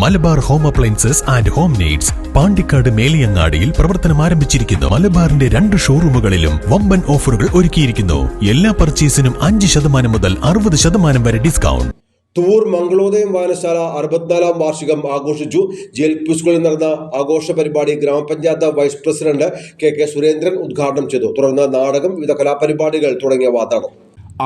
Malabar home appliances and home needs Pandikkad മേലിയങ്ങാടിയിൽ പ്രവർത്തനം ആരംഭിച്ചിരിക്കുന്നു. മലബാറിന്റെ രണ്ട് ഷോറൂമുകളിലും വമ്പൻ ഓഫറുകൾ ഒരുക്കിയിരിക്കുന്നു. എല്ലാ പർച്ചേസിനും അഞ്ച് ശതമാനം മുതൽ അറുപത് ശതമാനം വരെ ഡിസ്കൗണ്ട്. തൂർ മംഗളോദയം വായനശാല അറുപത്തിനാലാം വാർഷികം ആഘോഷിച്ചു. ജി എൽ പി സ്കൂളിൽ നടന്ന ആഘോഷ പരിപാടി ഗ്രാമപഞ്ചായത്ത് vice president K K Surendran ഉദ്ഘാടനം ചെയ്തു. തുടർന്ന് നാടകം വിവിധ കലാപരിപാടികൾ തുടങ്ങിയവ നടന്നു.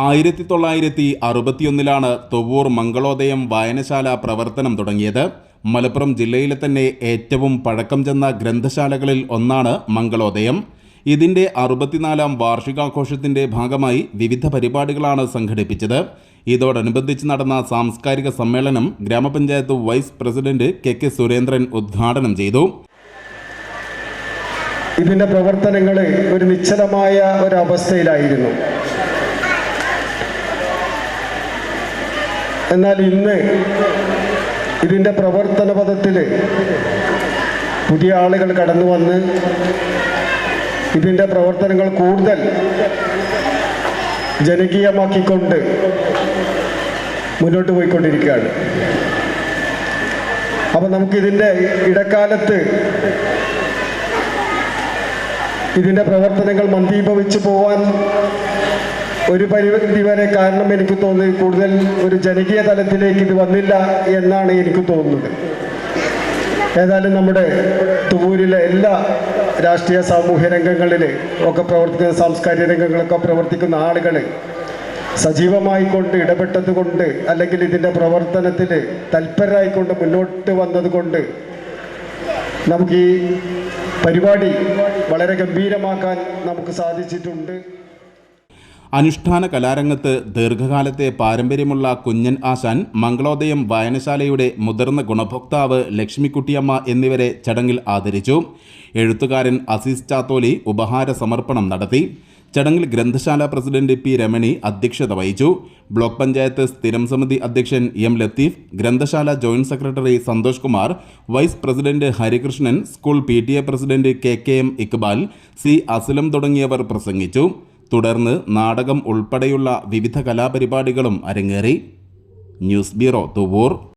ആയിരത്തി തൊള്ളായിരത്തി അറുപത്തിയൊന്നിലാണ് തൊവ്വൂർ മംഗളോദയം വായനശാല പ്രവർത്തനം തുടങ്ങിയത്. മലപ്പുറം ജില്ലയിലെ തന്നെ ഏറ്റവും പഴക്കം ചെന്ന ഗ്രന്ഥശാലകളിൽ ഒന്നാണ് മംഗളോദയം. ഇതിന്റെ അറുപത്തിനാലാം വാർഷികാഘോഷത്തിന്റെ ഭാഗമായി വിവിധ പരിപാടികളാണ് സംഘടിപ്പിച്ചത്. ഇതോടനുബന്ധിച്ച് നടന്ന സാംസ്കാരിക സമ്മേളനം ഗ്രാമപഞ്ചായത്ത് vice president K K Surendran ഉദ്ഘാടനം ചെയ്തു. ഇതിന്റെ പ്രവർത്തനങ്ങൾ ഒരു നിശ്ചലമായ ഒരവസ്ഥയിലായിരുന്നു എന്നാൽ ഇന്ന് ഇതിന്റെ പ്രവർത്തന പദത്തിൽ പുതിയ ആളുകൾ കടന്നു വന്ന് ഇതിന്റെ പ്രവർത്തനങ്ങൾ കൂടുതൽ ജനകീയമാക്കിക്കൊണ്ട് മുന്നോട്ട് പോയിക്കൊണ്ടിരിക്കുകയാണ്. അപ്പം നമുക്കിതിന്റെ ഇടക്കാലത്ത് ഇതിന്റെ പ്രവർത്തനങ്ങൾ മന്ദീഭവിച്ചു പോവാൻ ഒരു പരിധി വരെ കാരണം എനിക്ക് തോന്നി കൂടുതൽ ഒരു ജനകീയ തലത്തിലേക്ക് ഇത് വന്നില്ല എന്നാണ് എനിക്ക് തോന്നുന്നത്. ഏതായാലും നമ്മുടെ തുവൂരിലെ എല്ലാ രാഷ്ട്രീയ സാമൂഹ്യ രംഗങ്ങളിൽ ഒക്കെ പ്രവർത്തിക്കുന്ന സാംസ്കാരിക രംഗങ്ങളൊക്കെ പ്രവർത്തിക്കുന്ന ആളുകൾ സജീവമായി കൊണ്ട് ഇടപെട്ടത് കൊണ്ട് അല്ലെങ്കിൽ ഇതിന്റെ പ്രവർത്തനത്തിൽ തൽപരരായിക്കൊണ്ട് മുന്നോട്ട് വന്നത് കൊണ്ട് നമുക്ക് ഈ പരിപാടി വളരെ ഗംഭീരമാക്കാൻ നമുക്ക് സാധിച്ചിട്ടുണ്ട്. അനുഷ്ഠാന കലാരംഗത്ത് ദീർഘകാലത്തെ പാരമ്പര്യമുള്ള കുഞ്ഞൻ ആശാൻ മംഗളോദയം വായനശാലയുടെ മുതിർന്ന ഗുണഭോക്താവ് ലക്ഷ്മിക്കുട്ടിയമ്മ എന്നിവരെ ചടങ്ങിൽ ആദരിച്ചു. എഴുത്തുകാരൻ അസീസ് ചാത്തോലി ഉപഹാര സമർപ്പണം നടത്തി. ചടങ്ങിൽ ഗ്രന്ഥശാല പ്രസിഡന്റ് പി രമണി അധ്യക്ഷത വഹിച്ചു. ബ്ലോക്ക് പഞ്ചായത്ത് സ്ഥിരം സമിതി അധ്യക്ഷൻ എം ലത്തീഫ് ഗ്രന്ഥശാല joint secretary Santhosh Kumar vice president Harikrishnan school P president K K M Iqbal C Aslam തുടങ്ങിയവർ പ്രസംഗിച്ചു. തുടർന്ന് നാടകം ഉൾപ്പെടെയുള്ള വിവിധ കലാപരിപാടികളും അരങ്ങേറി. News bureau Thuvvur.